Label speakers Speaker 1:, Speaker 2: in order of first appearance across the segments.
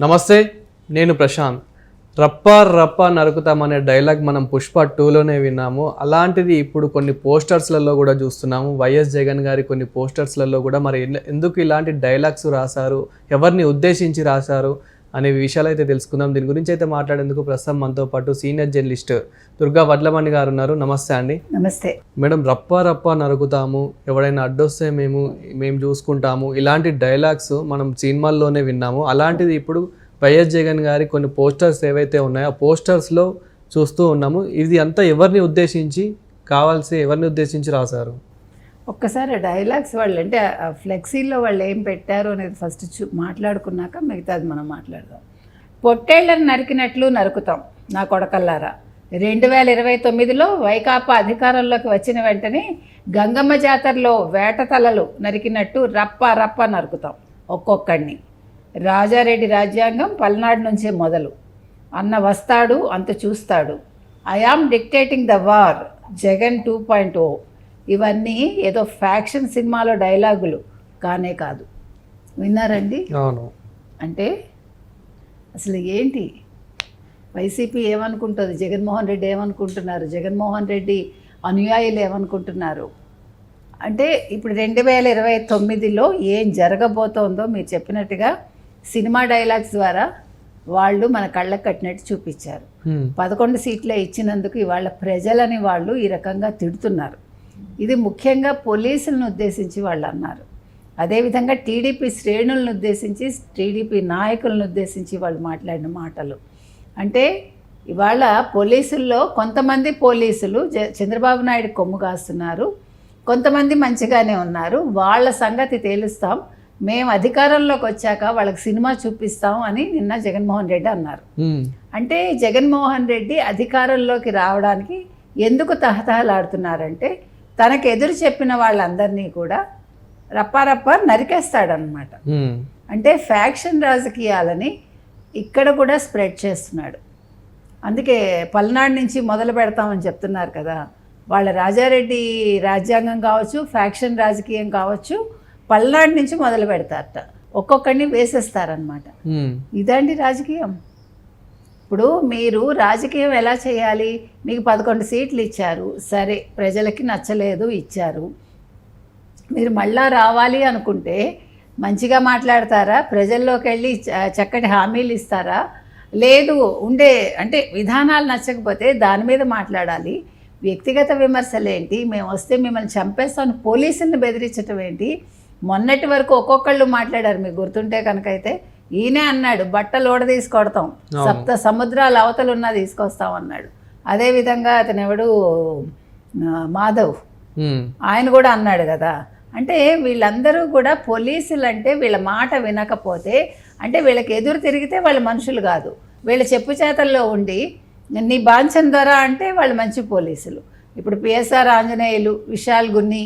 Speaker 1: నమస్తే నేను ప్రశాంత్. రప్ప రప్ప నరుకుతామనే డైలాగ్ మనం పుష్ప టూలోనే విన్నాము. అలాంటిది ఇప్పుడు కొన్ని పోస్టర్స్లలో కూడా చూస్తున్నాము. వైఎస్ జగన్ గారి కొన్ని పోస్టర్స్లలో కూడా. మరి ఎందుకు ఇలాంటి డైలాగ్స్ రాశారు? ఎవరిని ఉద్దేశించి రాశారు? అనే విషయాలు అయితే తెలుసుకుందాం. దీని గురించి అయితే మాట్లాడేందుకు ప్రస్తుతం మనతో పాటు సీనియర్ జర్నలిస్ట్ దుర్గా వడ్లమణి గారు ఉన్నారు. నమస్తే అండి.
Speaker 2: నమస్తే.
Speaker 1: మేడం రప్ప రప్ప నరుకుతాము ఎవడైనా అడ్డొస్తే మేము మేము చూసుకుంటాము. ఇలాంటి డైలాగ్స్ మనం సినిమాల్లోనే విన్నాము. అలాంటిది ఇప్పుడు వైఎస్ జగన్ గారి కొన్ని పోస్టర్స్ ఏవైతే ఉన్నాయో ఆ పోస్టర్స్లో చూస్తూ ఉన్నాము. ఇది అంతా ఎవరిని ఉద్దేశించి కావాల్సి ఎవరిని ఉద్దేశించి రాశారు?
Speaker 2: ఒక్కసారి డైలాగ్స్ వాళ్ళు అంటే ఫ్లెక్సీలో వాళ్ళు ఏం పెట్టారు అనేది ఫస్ట్ చూ మాట్లాడుకున్నాక మిగతాది మనం మాట్లాడదాం. పొట్టేళ్ళను నరికినట్లు నరుకుతాం నా కొడకల్లారా. రెండు వేల ఇరవై తొమ్మిదిలో వైకాపా అధికారంలోకి వచ్చిన వెంటనే గంగమ్మ జాతరలో వేట తలలు నరికినట్టు రప్ప రప్ప నరుకుతాం ఒక్కొక్కడిని. రాజారెడ్డి రాజ్యాంగం పల్నాడు నుంచే మొదలు. అన్న వస్తాడు అంత చూస్తాడు. I am dictating the war Jagan two point O. ఇవన్నీ ఏదో ఫ్యాక్షన్ సినిమాలో డైలాగులు కానే కాదు. విన్నారండి?
Speaker 1: అవును.
Speaker 2: అంటే అసలు ఏంటి? వైసీపీ ఏమనుకుంటుంది? జగన్మోహన్ రెడ్డి ఏమనుకుంటున్నారు? జగన్మోహన్ రెడ్డి అనుయాయులు ఏమనుకుంటున్నారు? అంటే ఇప్పుడు రెండు వేల ఇరవై తొమ్మిదిలో ఏం జరగబోతోందో మీరు చెప్పినట్టుగా సినిమా డైలాగ్స్ ద్వారా వాళ్ళు మన కళ్ళకు కట్టినట్టు చూపించారు. పదకొండు సీట్లే ఇచ్చినందుకు ఇవాళ ప్రజలని వాళ్ళు ఈ రకంగా తిడుతున్నారు. ఇది ముఖ్యంగా పోలీసులను ఉద్దేశించి వాళ్ళు అన్నారు. అదేవిధంగా టీడీపీ శ్రేణులను ఉద్దేశించి టీడీపీ నాయకులను ఉద్దేశించి వాళ్ళు మాట్లాడిన మాటలు. అంటే ఇవాళ పోలీసుల్లో కొంతమంది పోలీసులు చంద్రబాబు నాయుడు కొమ్ము కాస్తున్నారు. కొంతమంది మంచిగానే ఉన్నారు. వాళ్ళ సంగతి తేలుస్తాం. మేము అధికారంలోకి వచ్చాక వాళ్ళకి సినిమా చూపిస్తాం అని నిన్న జగన్మోహన్ రెడ్డి అన్నారు. అంటే జగన్మోహన్ రెడ్డి అధికారంలోకి రావడానికి ఎందుకు తహతహలాడుతున్నారంటే తనకు ఎదురు చెప్పిన వాళ్ళందరినీ కూడా రప్పారప్ప నరికేస్తాడనమాట. అంటే ఫ్యాక్షన్ రాజకీయాలని ఇక్కడ కూడా స్ప్రెడ్ చేస్తున్నాడు. అందుకే పల్నాడు నుంచి మొదలు పెడతామని చెప్తున్నారు కదా. వాళ్ళ రాజారెడ్డి రాజ్యాంగం కావచ్చు ఫ్యాక్షన్ రాజకీయం కావచ్చు పల్నాడు నుంచి మొదలు పెడతారట. ఒక్కొక్కడిని వేసేస్తారనమాట. ఇదండి రాజకీయం. ఇప్పుడు మీరు రాజకీయం ఎలా చేయాలి? మీకు పదకొండు సీట్లు ఇచ్చారు. సరే ప్రజలకి నచ్చలేదు ఇచ్చారు. మీరు మళ్ళా రావాలి అనుకుంటే మంచిగా మాట్లాడతారా? ప్రజల్లోకి వెళ్ళి చ- చక్కటి హామీలు ఇస్తారా? లేదు ఉండే అంటే విధానాలు నచ్చకపోతే దాని మీద మాట్లాడాలి. వ్యక్తిగత విమర్శలు ఏంటి మేము వస్తే మిమ్మల్ని చంపేస్తాను పోలీసుని బెదిరించడం ఏంటి? మొన్నటి వరకు ఒక్కొక్కళ్ళు మాట్లాడారు మీకు గుర్తుంటే కనుకైతే. ఈయనే అన్నాడు బట్టలు ఓడ తీసుకొడతాం సప్త సముద్రాల అవతలు ఉన్నా తీసుకొస్తాం అన్నాడు. అదేవిధంగా అతను ఎవడు? మాధవ్. ఆయన కూడా అన్నాడు కదా. అంటే వీళ్ళందరూ కూడా పోలీసులు అంటే వీళ్ళ మాట వినకపోతే అంటే వీళ్ళకి ఎదురు తిరిగితే వాళ్ళు మనుషులు కాదు. వీళ్ళ చెప్పు చేతల్లో ఉండి నీ బాంఛన్ ద్వారా అంటే వాళ్ళు మంచి పోలీసులు. ఇప్పుడు పిఎస్ఆర్ ఆంజనేయులు విశాల్ గున్ని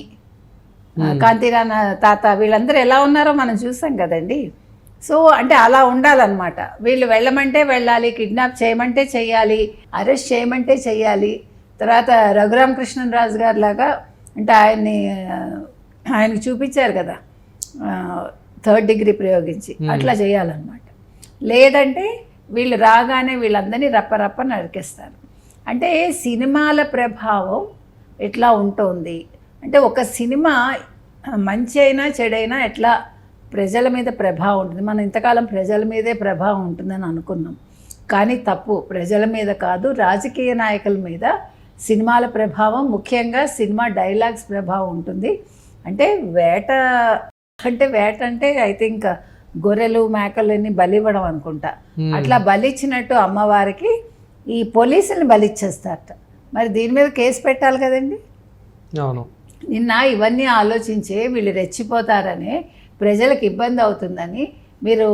Speaker 2: ఆ, కాంతిరాన తాత వీళ్ళందరూ ఎలా ఉన్నారో మనం చూసాం కదండి. సో అంటే అలా ఉండాలన్నమాట. వీళ్ళు వెళ్ళమంటే వెళ్ళాలి కిడ్నాప్ చేయమంటే చెయ్యాలి అరెస్ట్ చేయమంటే చెయ్యాలి తర్వాత రఘురామ కృష్ణరాజు గారు లాగా అంటే ఆయన్ని ఆయనకి చూపించారు కదా థర్డ్ డిగ్రీ ప్రయోగించి. అట్లా చేయాలన్నమాట. లేదంటే వీళ్ళు రాగానే వీళ్ళందరినీ రప్పరప్ప నరికేస్తారు. అంటే సినిమాల ప్రభావం ఎట్లా ఉంటుంది? అంటే ఒక సినిమా మంచి అయినా చెడైనా ఎట్లా ప్రజల మీద ప్రభావం ఉంటుంది. మనం ఇంతకాలం ప్రజల మీదే ప్రభావం ఉంటుందని అనుకున్నాం. కానీ తప్పు. ప్రజల మీద కాదు రాజకీయ నాయకుల మీద సినిమాల ప్రభావం ముఖ్యంగా సినిమా డైలాగ్స్ ప్రభావం ఉంటుంది. అంటే వేట అంటే వేట అంటే ఐ థింక్ గొర్రెలు మేకలని బలివ్వడం అనుకుంటా. అట్లా బలిచ్చినట్టు అమ్మవారికి ఈ పోలీసుల్ని బలిచ్చేస్తారట. మరి దీని మీద కేసు పెట్టాలి కదండి?
Speaker 1: అవును.
Speaker 2: నిన్న ఇవన్నీ ఆలోచించే వీళ్ళు రెచ్చిపోతారని ప్రజలకు ఇబ్బంది అవుతుందని మీరు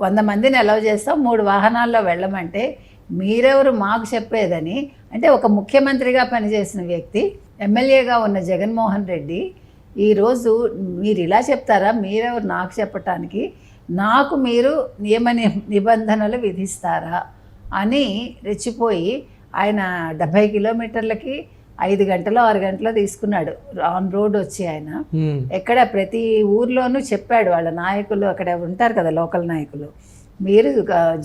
Speaker 2: వంద మందిని అలౌ చేస్తాం మూడు వాహనాల్లో వెళ్ళమంటే మీరెవరు మాకు చెప్పేదని. అంటే ఒక ముఖ్యమంత్రిగా పనిచేసిన వ్యక్తి ఎమ్మెల్యేగా ఉన్న జగన్మోహన్ రెడ్డి ఈరోజు మీరు ఇలా చెప్తారా? మీరెవరు నాకు చెప్పటానికి? నాకు మీరు నియమ ని- నిబంధనలు విధిస్తారా? అని రెచ్చిపోయి ఆయన డెబ్భై కిలోమీటర్లకి ఐదు గంటలో ఆరు గంటలో తీసుకున్నాడు. ఆన్ రోడ్ వచ్చి ఆయన. ఎక్కడ ప్రతి ఊర్లోనూ చెప్పాడు వాళ్ళ నాయకులు అక్కడ ఉంటారు కదా లోకల్ నాయకులు మీరు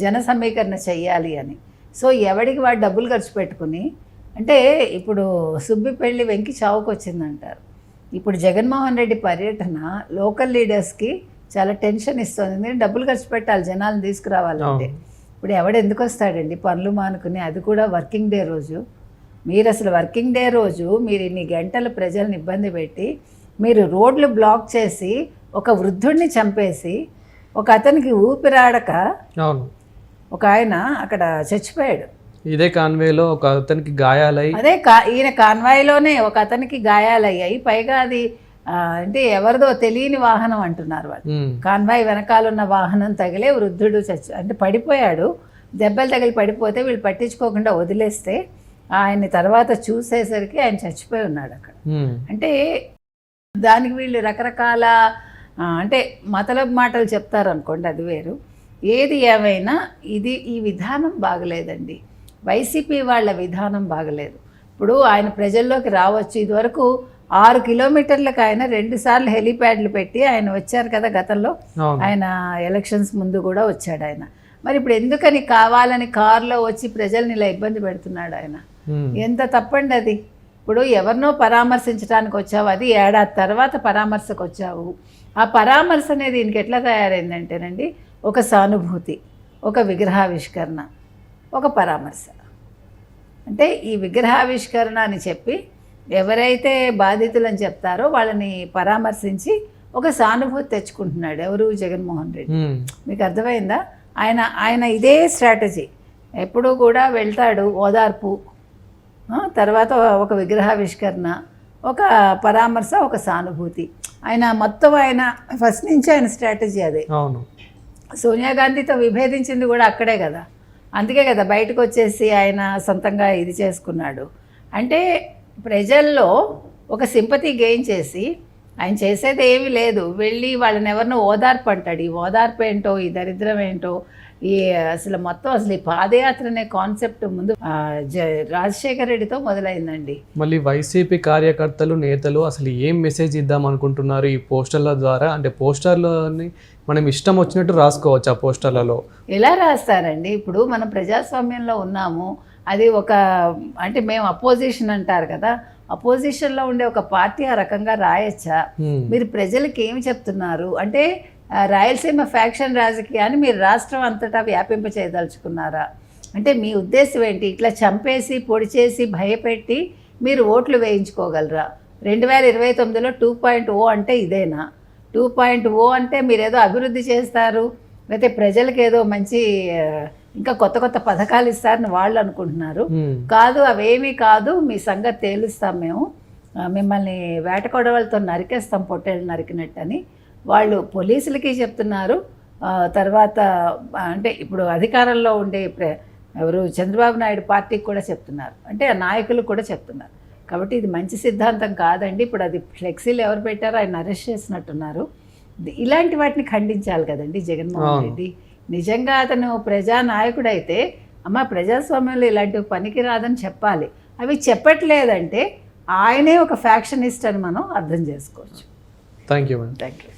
Speaker 2: జన సమీకరణ చెయ్యాలి అని. సో ఎవడికి వాడు డబ్బులు ఖర్చు పెట్టుకుని అంటే ఇప్పుడు సుబ్బి పెళ్ళి వెంకి చావుకు వచ్చిందంటారు. ఇప్పుడు జగన్మోహన్ రెడ్డి పర్యటన లోకల్ లీడర్స్కి చాలా టెన్షన్ ఇస్తుంది. ఎందుకంటే డబ్బులు ఖర్చు పెట్టాలి జనాలను తీసుకురావాలంటే. ఇప్పుడు ఎవడు ఎందుకు వస్తాడండి? పనులు మానుకుని అది కూడా వర్కింగ్ డే రోజు. మీరు అసలు వర్కింగ్ డే రోజు మీరు ఇన్ని గంటలు ప్రజల్ని ఇబ్బంది పెట్టి మీరు రోడ్లు బ్లాక్ చేసి ఒక వృద్ధుడిని చంపేసి ఒక అతనికి ఊపిరాడక
Speaker 1: అవును.
Speaker 2: ఒక ఆయన అక్కడ చచ్చిపోయాడు.
Speaker 1: ఇదే కాన్వేలో ఒక అతనికి గాయాలై
Speaker 2: అదే కా ఈయన కాన్వాయ్లోనే ఒక అతనికి గాయాలయ్యాయి పైగా అది అంటే ఎవరిదో తెలియని వాహనం అంటున్నారు వాళ్ళు. కాన్వాయ్ వెనకాలన్న వాహనం తగిలే వృద్ధుడు చచ్చి అంటే పడిపోయాడు. దెబ్బలు తగిలి పడిపోతే వీళ్ళు పట్టించుకోకుండా వదిలేస్తే ఆయన్ని తర్వాత చూసేసరికి ఆయన చచ్చిపోయి ఉన్నాడు అక్కడ. అంటే దానికి వీళ్ళు రకరకాల అంటే మతలబ్ మాటలు చెప్తారు అనుకోండి అది వేరు. ఏది ఏమైనా ఇది ఈ విధానం బాగలేదండి. వైసీపీ వాళ్ళ విధానం బాగలేదు. ఇప్పుడు ఆయన ప్రజల్లోకి రావచ్చు. ఇదివరకు ఆరు కిలోమీటర్లకు ఆయన రెండుసార్లు హెలీప్యాడ్లు పెట్టి ఆయన వచ్చారు కదా గతంలో. ఆయన ఎలక్షన్స్ ముందు కూడా వచ్చాడు ఆయన. మరి ఇప్పుడు ఎందుకని కావాలని కారులో వచ్చి ప్రజల్ని ఇలా ఇబ్బంది పెడుతున్నాడు ఆయన? ఎంత తప్పండి అది ఇప్పుడు ఎవరినో పరామర్శించడానికి వచ్చావు అది ఏడాది తర్వాత పరామర్శకు వచ్చావు ఆ పరామర్శ అనేది దీనికి ఎట్లా తయారైందంటేనండి ఒక సానుభూతి ఒక విగ్రహావిష్కరణ ఒక పరామర్శ. అంటే ఈ విగ్రహావిష్కరణ అని చెప్పి ఎవరైతే బాధితులని చెప్తారో వాళ్ళని పరామర్శించి ఒక సానుభూతి తెచ్చుకుంటున్నాడు ఎవరు? జగన్మోహన్ రెడ్డి.
Speaker 1: ఉమ్,
Speaker 2: మీకు అర్థమైందా? ఆయన ఆయన ఇదే స్ట్రాటజీ. ఎప్పుడూ కూడా వెళ్తాడు ఓదార్పు తర్వాత ఒక విగ్రహావిష్కరణ ఒక పరామర్శ ఒక సానుభూతి. ఆయన మొత్తం ఆయన ఫస్ట్ నుంచి ఆయన స్ట్రాటజీ అదే.
Speaker 1: అవును.
Speaker 2: సోనియా గాంధీతో విభేదించింది కూడా అక్కడే కదా. అందుకే కదా బయటకు వచ్చేసి ఆయన సొంతంగా ఇది చేసుకున్నాడు. అంటే ప్రజల్లో ఒక సింపతి గెయిన్ చేసి ఆయన చేసేది ఏమీ లేదు. వెళ్ళి వాళ్ళని ఎవరినో ఓదార్పు అంటాడు. ఈ ఓదార్పు ఏంటో ఈ దరిద్రం ఏంటో ఈ అసలు మొత్తం అసలు ఈ పాదయాత్ర అనే కాన్సెప్ట్ ముందు రాజశేఖర రెడ్డితో మొదలైందండి.
Speaker 1: మళ్ళీ వైసీపీ కార్యకర్తలు నేతలు అసలు ఏం మెసేజ్ ఇద్దాం అనుకుంటున్నారు ఈ పోస్టర్ల ద్వారా? అంటే పోస్టర్లని మనం ఇష్టం వచ్చినట్టు రాసుకోవచ్చు ఆ పోస్టర్లలో.
Speaker 2: ఎలా రాస్తారండి? ఇప్పుడు మనం ప్రజాస్వామ్యంలో ఉన్నాము అది ఒక అంటే మేము అపోజిషన్ అంటారు కదా అపోజిషన్లో ఉండే ఒక పార్టీ ఆ రకంగా రాయొచ్చా? మీరు ప్రజలకు ఏమి చెప్తున్నారు? అంటే రాయలసీమ ఫ్యాక్షన్ రాజకీయాన్ని మీరు రాష్ట్రం అంతటా వ్యాపింప చేయదలుచుకున్నారా అంటే మీ ఉద్దేశం ఏంటి? ఇట్లా చంపేసి పొడి చేసి భయపెట్టి మీరు ఓట్లు వేయించుకోగలరా? రెండు వేల ఇరవై తొమ్మిదిలో టూ పాయింట్ ఓ అంటే ఇదేనా? టూ పాయింట్ ఓ అంటే మీరు ఏదో అభివృద్ధి చేస్తారు లేకపోతే ప్రజలకు ఏదో మంచి ఇంకా కొత్త కొత్త పథకాలు ఇస్తారని వాళ్ళు అనుకుంటున్నారు. కాదు అవేమీ కాదు మీ సంగతి తేలుస్తాం మేము. మిమ్మల్ని వేటకొడవలతో నరికేస్తాం పొట్టేళ్ళు నరికినట్టని. వాళ్ళు పోలీసులకి చెప్తున్నారు. తర్వాత అంటే ఇప్పుడు అధికారంలో ఉండే ఎవరు చంద్రబాబు నాయుడు పార్టీకి కూడా చెప్తున్నారు. అంటే ఆ నాయకులు కూడా చెప్తున్నారు. కాబట్టి ఇది మంచి సిద్ధాంతం కాదండి. ఇప్పుడు అది ఫ్లెక్సీలు ఎవరు పెట్టారో ఆయన అరెస్ట్ చేసినట్టున్నారు. ఇలాంటి వాటిని ఖండించాలి కదండి జగన్మోహన్. రెడ్డి. నిజంగా అతను ప్రజానాయకుడైతే అమ్మ ప్రజాస్వామ్యంలో ఇలాంటివి పనికి రాదని చెప్పాలి. అవి చెప్పట్లేదంటే ఆయనే ఒక ఫ్యాక్షనిస్ట్ అని మనం అర్థం చేసుకోవచ్చు.
Speaker 1: Thank you
Speaker 2: thank you